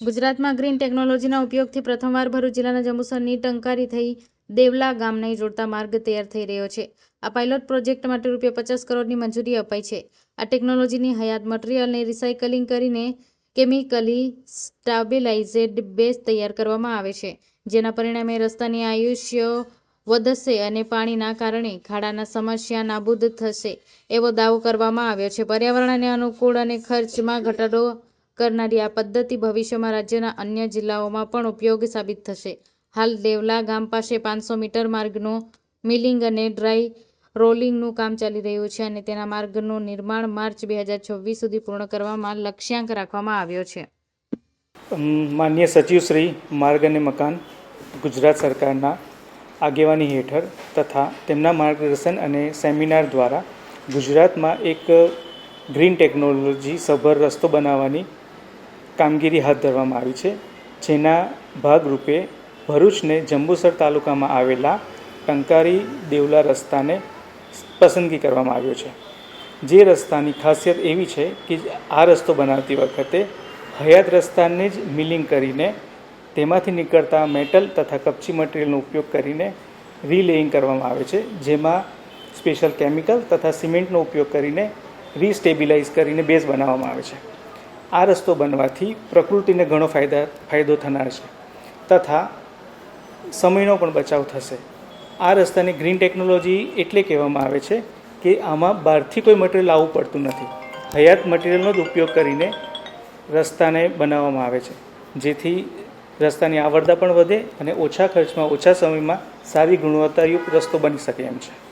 ગુજરાતમાં ગ્રીન ટેકનોલોજીના ઉપયોગથી પ્રથમવાર ભરૂચ જિલ્લાના જંબુસરની ટંકારી થઈ દેવલા ગામને જોડતા માર્ગ તૈયાર થઈ રહ્યો છે. આ પાયલોટ પ્રોજેક્ટ માટે રૂપિયા પચાસ કરોડની મંજૂરી અપાઈ છે. આ ટેકનોલોજીની હયાત મટીરિયલને રિસાયકલિંગ કરીને કેમિકલી સ્ટાબિલાઇઝેડ બેઝ તૈયાર કરવામાં આવે છે, જેના પરિણામે રસ્તાની આયુષ્ય વધશે અને પાણીના કારણે ખાડાના સમસ્યા નાબૂદ થશે એવો દાવો કરવામાં આવ્યો છે. પર્યાવરણને અનુકૂળ અને ખર્ચમાં ઘટાડો કરનારી આ પદ્ધતિ ભવિષ્યમાં રાજ્યના અન્ય જિલ્લાઓમાં પણ ઉપયોગી સાબિત થશે. હાલ દેવલા ગામ પાસે પાંચસો મીટર માર્ગનો મિલિંગ અને ડ્રાય રોલિંગનું કામ ચાલી રહ્યું છે અને તેના માર્ગનું નિર્માણ માર્ચ બે હજાર છવ્વીસ સુધી પૂર્ણ કરવામાં લક્ષ્યાંક રાખવામાં આવ્યો છે. માન્ય સચિવશ્રી માર્ગ અને મકાન ગુજરાત સરકારના આગેવાની હેઠળ તથા તેમના માર્ગદર્શન અને સેમિનાર દ્વારા ગુજરાતમાં એક ગ્રીન ટેકનોલોજી સભર રસ્તો બનાવવાની કામગીરી હાથ ધરવામાં આવી છે. જેના ભાગરૂપે ભરૂચને જંબુસર તાલુકામાં આવેલા ટંકારી દેવલા રસ્તાને પસંદગી કરવામાં આવ્યો છે. જે રસ્તાની ખાસિયત એવી છે કે આ રસ્તો બનાવતી વખતે હયાત રસ્તાને જ મિલિંગ કરીને તેમાંથી નીકળતા મેટલ તથા કપચી મટીરિયલનો ઉપયોગ કરીને રીલેઇંગ કરવામાં આવે છે. જેમાં સ્પેશિયલ કેમિકલ તથા સિમેન્ટનો ઉપયોગ કરીને રીસ્ટેબિલાઇઝ કરીને બેઝ બનાવવામાં આવે છે. આ રસ્તો બનવાથી પ્રકૃતિને ઘણો ફાયદા, ફાયદો થનાર છે. તથા સમયનો પણ બચાવ થશે. આ રસ્તાને ગ્રીન ટેકનોલોજી એટલે કહેવામાં આવે છે કે આમાં બહારથી કોઈ મટીરિયલ આવવું પડતું નથી. હયાત મટીરિયલનો જ ઉપયોગ કરીને રસ્તાને બનાવવામાં આવે છે. જેથી રસ્તાની આવરદા પણ વધે અને ઓછા ખર્ચમાં, ઓછા સમયમાં સારી ગુણવત્તાયુક્ત રસ્તો બની શકે એમ છે.